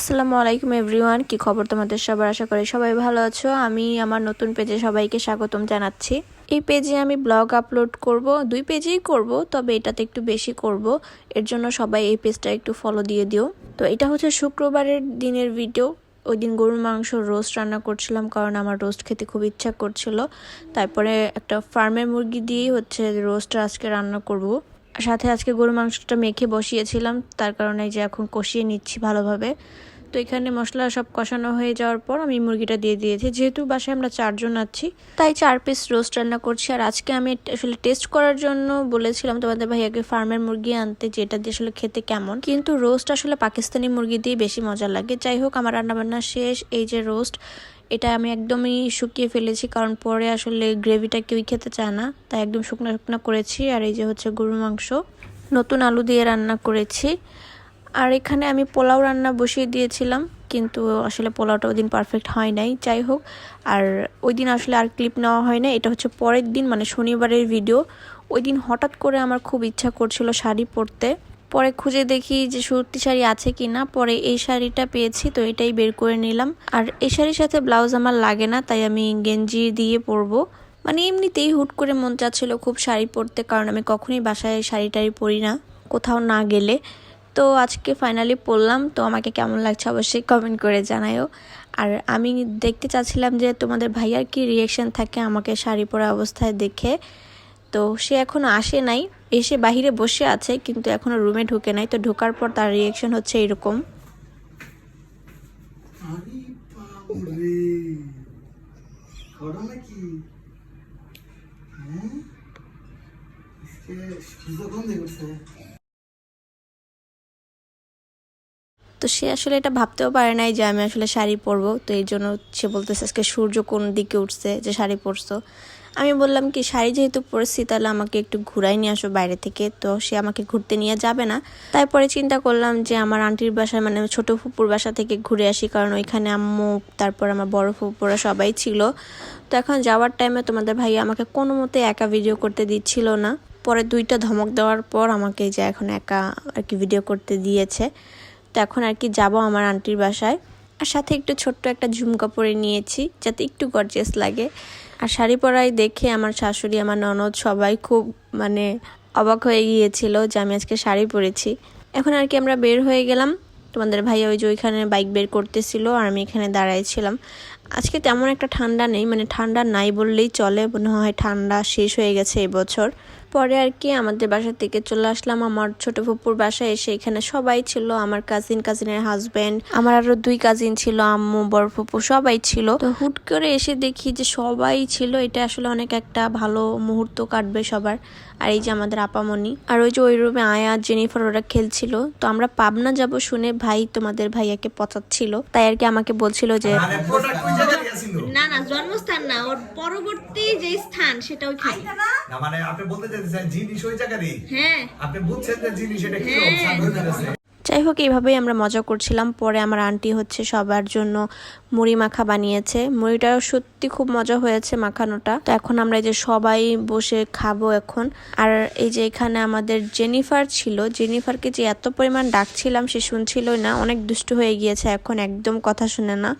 আসসালামু আলাইকুম এভরিওয়ান, কি খবর তোমাদের সবার? আশা করি সবাই ভালো আছো। আমি আমার নতুন পেজে সবাইকে স্বাগতম জানাচ্ছি। এই পেজে আমি ব্লগ আপলোড করব, দুই পেজেই করব, তবে এটাতে একটু বেশি করব। এর জন্য সবাই এই পেজটা একটু ফলো দিয়ে দিও। তো এটা হচ্ছে শুক্রবারের দিনের ভিডিও ওই দিন গরুর মাংস রোস্ট রান্না করছিলাম কারণ আমার রোস্ট খেতে খুব ইচ্ছা করছিল। তারপরে একটা ফার্মের মুরগি দিয়েই হচ্ছে রোস্টটা আজকে রান্না করব। সাথে আজকে গরুর মাংসটা মেখে বসিয়েছিলাম, তার কারণে যে এখন কষিয়ে নিচ্ছি ভালোভাবে। তো এখানে মশলা সব কষানো হয়ে যাওয়ার পর আমি মুরগিটা দিয়ে দিয়েছি। যেহেতু বাসায় আমরা চারজন আছি, তাই চার পিস রোস্ট রান্না করছি। আর আজকে আমি আসলে টেস্ট করার জন্য বলেছিলাম তোমাদের ভাইয়াকে ফার্মের মুরগি আনতে, যেটা দিয়ে আসলে খেতে কেমন। কিন্তু রোস্ট আসলে পাকিস্তানি মুরগি দিয়ে বেশি মজা লাগে। যাই হোক, আমার রান্নাবান্না শেষ। এই যে রোস্ট এটা আমি একদমই শুকিয়ে ফেলেছি, কারণ পরে আসলে গ্রেভিটা কেউই খেতে চায় না। তাই একদম শুকনো শুকনো করেছি, আর এই যে হচ্ছে গরুর মাংস। নতুন আলু দিয়ে রান্না করেছি। আর এখানে আমি পোলাও রান্না বসিয়ে দিয়েছিলাম, কিন্তু আসলে পোলাওটা ওই দিন পারফেক্ট হয় নাই। যাই হোক, আর ওই দিন আসলে আর ক্লিপ নেওয়া হয় না এটা হচ্ছে পরের দিন মানে শনিবারের ভিডিও ওই দিন হঠাৎ করে আমার খুব ইচ্ছা করছিল শাড়ি পরতে। পরে খুঁজে দেখি যে সুতি শাড়ি আছে কি না পরে এই শাড়িটা পেয়েছি, তো এটাই বের করে নিলাম। আর এই শাড়ির সাথে ব্লাউজ আমার লাগে না, তাই আমি গেঞ্জি দিয়ে পরবো। মানে এমনিতেই হুট করে মন চাচ্ছিল খুব শাড়ি পরতে, কারণ আমি কখনোই বাসায় শাড়ি টাড়ি পরি না, কোথাও না গেলে। তো আজকে ফাইনালি পড়লাম তো আমাকে কেমন লাগছে অবশ্যই কমেন্ট করে জানায়ও। আর আমি দেখতে চাচ্ছিলাম যে তোমাদের ভাইয়ার কি রিয়েকশন থাকে আমাকে শাড়ি পরা অবস্থায় দেখে। তো সে এখনও আসে নাই। এসে বাহিরে বসে আছে, কিন্তু এখনও রুমে ঢুকে নাই। তো ঢোকার পর তার রিয়েকশন হচ্ছে এরকম। তো সে আসলে এটা ভাবতেও পারে নাই যে আমি আসলে শাড়ি পরবো। তো এই জন্য সে বলতেছে, আজকে সূর্য কোন দিকে উঠছে যে শাড়ি পরছো? আমি বললাম কি, শাড়ি যেহেতু পরেছি, তাহলে আমাকে একটু ঘুরাই নিয়ে আসো বাইরে থেকে। তো সে আমাকে ঘুরতে নিয়ে যাবে না। তারপরে চিন্তা করলাম যে আমার আন্টির বাসায় মানে ছোট ফুপুর বাসা থেকে ঘুরে আসি, কারণ ওইখানে আম্মু, তারপর আমার বড় ফুপুরা সবাই ছিল। তো এখন যাওয়ার টাইমে তোমাদের ভাই আমাকে কোনো মতে একা ভিডিও করতে দিচ্ছিল না। পরে দুইটা ধমক দেওয়ার পর আমাকে যে এখন একা আর কি ভিডিও করতে দিয়েছে। তো এখন আর কি যাব আমার আন্টির বাসায়। আর সাথে একটু ছোট্ট একটা ঝুমকা পরে নিয়েছি, যাতে একটু গর্জিয়াস লাগে। আর শাড়ি পরাই দেখে আমার শাশুড়ি, আমার ননদ সবাই খুব মানে অবাক হয়ে গিয়েছিল যে আমি আজকে শাড়ি পরেছি। এখন আর কি আমরা বের হয়ে গেলাম। তোমাদের ভাইয়া ওই যে ওইখানে বাইক বের করতেছিল আর আমি এখানে দাঁড়াইছিলাম আজকে তেমন একটা ঠান্ডা নেই মানে ঠান্ডা নাই বললেই চলে। মনে হয় ঠান্ডা শেষ হয়ে গেছে এবছর। পরে আর কি আমাদের বাসা থেকে চলে আসলাম। আমার ছোট ফুপুর বাসায় এসে এখানে সবাই ছিল, আমার কাজিন কাজিনের হাজবেন্ড আমার আরও দুই কাজিন ছিল, আম্মু, বড় ফুপু, সবাই ছিল। তো হুট করে এসে দেখি যে সবাই ছিল, এটা আসলে অনেক একটা ভালো মুহূর্ত কাটবে সবার। আর এই যে আমাদের আপামনি, আর ওই যে ওই রুমে আয়া জেনিফার ওরা খেলছিল। তো আমরা পাবনা যাব শুনে ভাই তোমাদের ভাইয়াকে পচাচ্ছিল। তাই আর কি আমাকে বলছিল যে না না জন্মস্থান না ওর পরবর্তী যে স্থান সেটা ওইখানে না। মানে আপনি বলতে চাইছেন জিনিস ওই জায়গারই হ্যাঁ। আপনি বুঝছেন যে জিনিস এটা কি গেছে যাই হোক এইভাবেই আমরা মজা করছিলাম। পরে আমার আন্টি হচ্ছে সবার জন্য মুড়ি মাখা বানিয়েছে। মুড়িটাও সত্যি খুব মজা হয়েছে মাখানোটা। তো এখন আমরা এই যে সবাই বসে খাব এখন। আর এই যে এখানে আমাদের জেনিফার ছিল, জেনিফারকে যে এত পরিমাণ ডাকছিলাম সে শুনছিলই না। অনেক দুষ্টু হয়ে গিয়েছে এখন, একদম কথা শুনে না।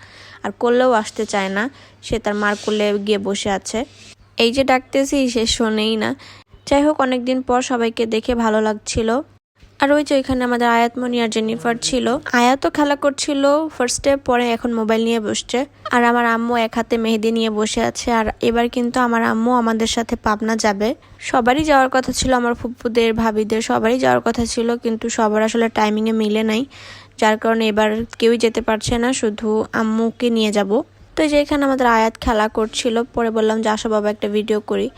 আর করলেও আসতে চায় না। সে তার মার কোলে গিয়ে বসে আছে। এই যে ডাকতেছি, সে শোনেই না। যাই হোক, অনেকদিন পর সবাইকে দেখে ভালো লাগছিল। আর ওই যে ওইখানে আমাদের আয়াতমণি আর জেনিফার ছিল, আয়াতও খেলা করছিল ফার্স্টে পরে এখন মোবাইল নিয়ে বসছে। আর আমার আম্মু এক হাতে মেহেদি নিয়ে বসে আছে, আর এবার কিন্তু আমার আম্মু আমাদের সাথে পাবনা যাবে। সবারই যাওয়ার কথা ছিল আমার ফুপ্পুদের ভাবিদের, সবারই যাওয়ার কথা ছিল, কিন্তু সবার আসলে টাইমিংয়ে মিলে নাই। যার কারণে এবার কেউই যেতে পারছে না, শুধু আম্মুকে নিয়ে যাব। তো এই যে এখানে আমাদের আয়াত খেলা করছিল, পরে বললাম যে, আসো বাবা, একটা ভিডিও করি।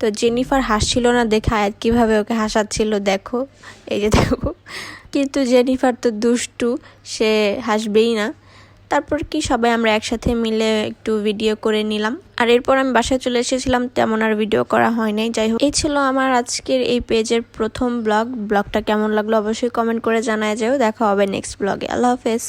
তো জেনিফার হাসছিল না দেখে আয়াত কীভাবে ওকে হাসাচ্ছিল, দেখো। এই যে দেখো। কিন্তু জেনিফার তো দুষ্টু, সে হাসবেই না। তারপর কি সবাই আমরা একসাথে মিলে একটু ভিডিও করে নিলাম। আর এরপর আমি বাসায় চলে এসেছিলাম, তেমন আর ভিডিও করা হয় নাই। যাই হোক, এই ছিল আমার আজকের এই পেজের প্রথম ব্লগ। ব্লগটা কেমন লাগল অবশ্যই কমেন্ট করে জানায় যাও। দেখা হবে নেক্সট ব্লগে। আল্লাহ হাফেজ।